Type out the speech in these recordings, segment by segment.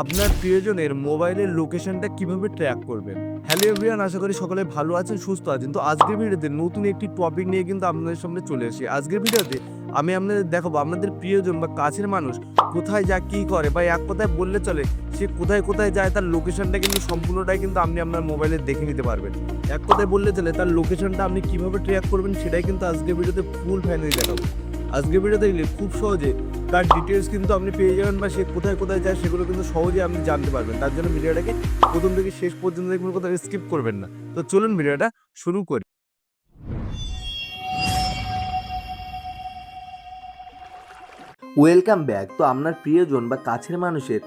আপনার প্রিয়জনের মোবাইলের লোকেশনটা কীভাবে ট্র্যাক করবেন? হ্যালো এভরিওয়ান আশা করি সকলে ভালো আছেন, সুস্থ আছেন। তো আজকের ভিডিওতে নতুন একটি টপিক নিয়ে কিন্তু আপনাদের সামনে চলে এসেছি আজকের ভিডিওতে আমি আপনাদের দেখাবো আপনাদের প্রিয়জন বা কাছের মানুষ কোথায় যা, কী করে বা এক কথায় বললে চলে, সে কোথায় কোথায় যায়, তার লোকেশনটা কিন্তু সম্পূর্ণটাই কিন্তু আপনি আপনার মোবাইলে দেখে নিতে পারবেন। এক কথায় বললে চলে, তার লোকেশনটা আপনি কীভাবে ট্র্যাক করবেন, সেটাই কিন্তু আজকের ভিডিওতে ফুল ফাইনালি দেখাবো। আজকের ভিডিও দেখলে খুব সহজে তার ডিটেলস কিন্তু আপনি পেয়ে যাবেন বা সে কোথায় কোথায় যায় সেগুলো কিন্তু সহজে আপনি জানতে পারবেন। তার জন্য ভিডিওটাকে প্রথম থেকে শেষ পর্যন্ত দেখবেন কোথাও স্কিপ করবেন না। তো চলুন ভিডিওটা শুরু করি। ওয়েলকাম ব্যাক তো আপনার প্রিয়জন বা কাছের মানুষের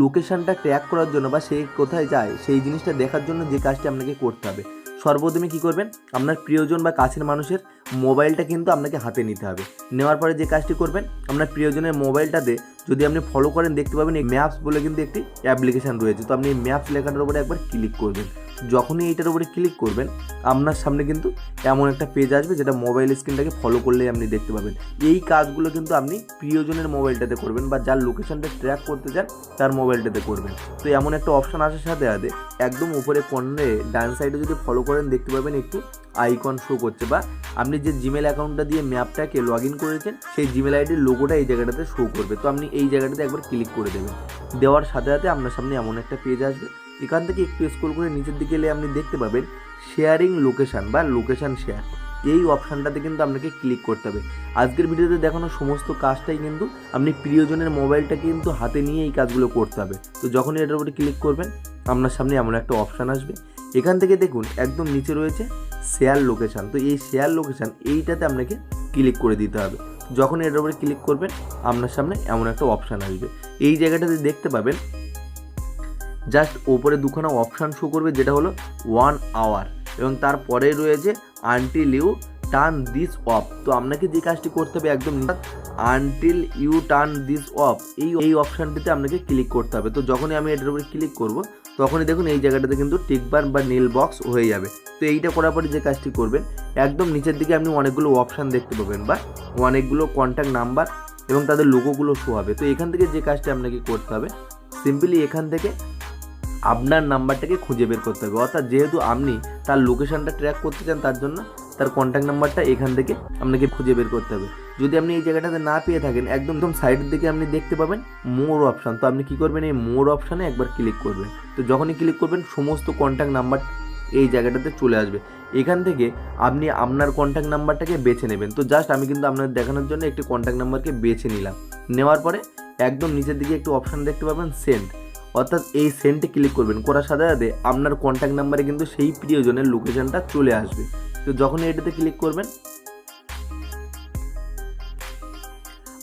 লোকেশনটা ট্র্যাক করার জন্য বা সে কোথায় যায়, সেই জিনিসটা দেখার জন্য যে কাজটি আপনাকে করতে হবে। সর্বপ্রথমে কী করবেন? আপনার প্রিয়জন বা কাছের মানুষের মোবাইলটা কিন্তু আপনাকে হাতে নিতে হবে। নেওয়ার পরে যে কাজটি করবেন, আপনার প্রিয়জনের মোবাইলটাতে যদি আপনি ফলো করেন, দেখতে পাবেন এই ম্যাপস বলে কিন্তু একটি অ্যাপ্লিকেশান রয়েছে। তো আপনি ম্যাপস লেখাটার উপরে একবার ক্লিক করবেন। যখনই এইটার উপরে ক্লিক করবেন, আপনার সামনে কিন্তু এমন একটা পেজ আসবে যেটা মোবাইল স্ক্রিনটাকে ফলো করলেই আপনি দেখতে পাবেন। এই কাজগুলো কিন্তু আপনি প্রিয়জনের মোবাইলটাতে করবেন বা যার লোকেশনটা ট্র্যাক করতে চান, তার মোবাইলটাতে করবেন। তো এমন একটা অপশান আসার সাথে সাথে, একদম উপরে কর্নারে ডান সাইডে যদি ফলো করেন, দেখতে পাবেন একটু আইকন শো করছে বা আপনি যে জিমেল অ্যাকাউন্টটা দিয়ে ম্যাপটাকে লগ ইন করেছেন, সেই জিমেল আইডির লোগোটা এই জায়গাটাতে শো করবে। তো আপনি এই জায়গাটাতে একবার ক্লিক করে দেবেন। দেওয়ার সাথে সাথে আপনার সামনে এমন একটা পেজ আসবে এখান থেকে একটু স্ক্রল করে নিচের দিকে এলে আপনি দেখতে পাবেন শেয়ারিং লোকেশান বা লোকেশান শেয়ার এই অপশানটাতে কিন্তু আপনাকে ক্লিক করতে হবে। আজকের ভিডিওতে দেখানো সমস্ত কাজটাই কিন্তু আপনি প্রিয়জনের মোবাইলটা কিন্তু হাতে নিয়ে এই কাজগুলো করতে হবে। তো যখনই এটার উপরে ক্লিক করবেন, আপনার সামনে এমন একটা অপশান আসবে। এখান থেকে দেখুন, একদম নিচে রয়েছে শেয়ার লোকেশান তো এই শেয়ার লোকেশান এইটাতে আপনাকে ক্লিক করে দিতে হবে। যখন এটার উপরে ক্লিক করবেন, আপনার সামনে এমন একটা অপশান আসবে। এই জায়গাটাতে দেখতে পাবেন জাস্ট ওপরে দুখানা অপশান শো করবে, যেটা হলো ওয়ান আওয়ার এবং তারপরে রয়েছে until you turn this off তো আপনাকে যে কাজটি করতে হবে একদম until you turn this off এই এই অপশানটিতে আপনাকে ক্লিক করতে হবে। তো যখনই আমি এটার উপরে ক্লিক করব, তখনই দেখুন এই জায়গাটাতে কিন্তু টিকবার বা নীল বক্স হয়ে যাবে। তো এইটা করার পরে যে কাজটি করবেন, একদম নিচের দিকে আপনি অনেকগুলো অপশান দেখতে পাবেন বা অনেকগুলো কন্ট্যাক্ট নাম্বার এবং তাদের লোগোগুলো শো হবে। তো এখান থেকে যে কাজটি আপনাকে করতে হবে সিম্পলি এখান থেকে আপনার নাম্বারটাকে খুঁজে বের করতে হবে। অর্থাৎ যেহেতু আপনি তার লোকেশনটা ট্র্যাক করতে চান, তার জন্য তার কন্ট্যাক্ট নাম্বারটা এখান থেকে আপনাকে খুঁজে বের করতে হবে। যদি আপনি এই জায়গাটাতে না পেয়ে থাকেন, একদম একদম সাইডের দিকে আপনি দেখতে পাবেন মোর অপশান তো আপনি কী করবেন, এই মোর অপশানে একবার ক্লিক করবেন। তো যখনই ক্লিক করবেন, সমস্ত কন্ট্যাক্ট নাম্বার এই জায়গাটাতে চলে আসবে। এখান থেকে আপনি আপনার কন্ট্যাক্ট নাম্বারটাকে বেছে নেবেন। তো জাস্ট আমি কিন্তু আপনাদের দেখানোর জন্য একটি কন্ট্যাক্ট নাম্বারকে বেছে নিলাম। নেওয়ার পরে একদম নিচের দিকে একটু অপশান দেখতে পাবেন সেন্ড অর্থাৎ এই সেন্টে ক্লিক করবেন, করার সাথে সাথে আপনার কন্ট্যাক্ট নাম্বারে কিন্তু সেই প্রিয়জনের লোকেশনটা চলে আসবে। তো যখনই এটাতে ক্লিক করবেন,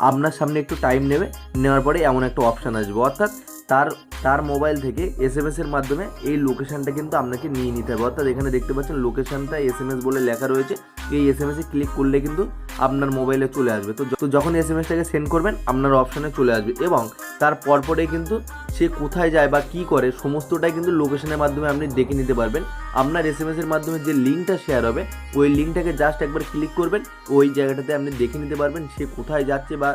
আপনার সামনে একটু টাইম নেবে, নেওয়ার পরে এমন একটা অপশান আসবে। অর্থাৎ তার তার মোবাইল থেকে এস এম এসের মাধ্যমে এই লোকেশানটা কিন্তু আপনাকে নিয়ে নিতে হবে। অর্থাৎ এখানে দেখতে পাচ্ছেন লোকেশনটা এস এম এস বলে লেখা রয়েছে। এই এস এম এসে ক্লিক করলে কিন্তু আপনার মোবাইলে চলে আসবে। তো যখন এস এম এসটাকে সেন্ড করবেন, আপনার অপশানে চলে আসবে এবং তার পরপরে কিন্তু সে কোথায় যায় বা কী করে, সমস্তটাই কিন্তু লোকেশনের মাধ্যমে আপনি দেখে নিতে পারবেন। আপনার এস এর মাধ্যমে যে লিঙ্কটা শেয়ার হবে, ওই লিঙ্কটাকে জাস্ট একবার ক্লিক করবেন, ওই জায়গাটাতে আপনি দেখে নিতে পারবেন সে কোথায় যাচ্ছে বা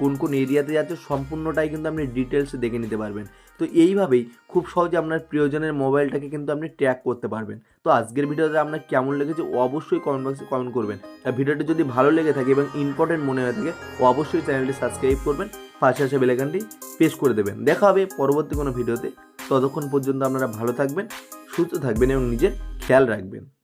কোন কোন এরিয়াতে যাচ্ছে, সম্পূর্ণটাই কিন্তু আপনি ডিটেলস দেখে নিতে পারবেন। তো এইভাবেই খুব সহজে আপনার প্রিয়জনের মোবাইলটাকে কিন্তু আপনি ট্র্যাক করতে পারবেন। তো আজকের ভিডিওতে আপনার কেমন লেগেছে অবশ্যই কমেন্ট বক্সে কমেন্ট করবেন। আর ভিডিওটি যদি ভালো লেগে থাকে এবং ইম্পর্টেন্ট মনে হয়ে থাকে, অবশ্যই চ্যানেলটি সাবস্ক্রাইব করবেন। পাশে আসে বেলাইকানটি প্রেস করে দেবেন। দেখা হবে পরবর্তী কোনো ভিডিওতে। ততক্ষণ পর্যন্ত আপনারা ভালো থাকবেন, সুস্থ থাকবেন এবং নিজের খেয়াল রাখবেন।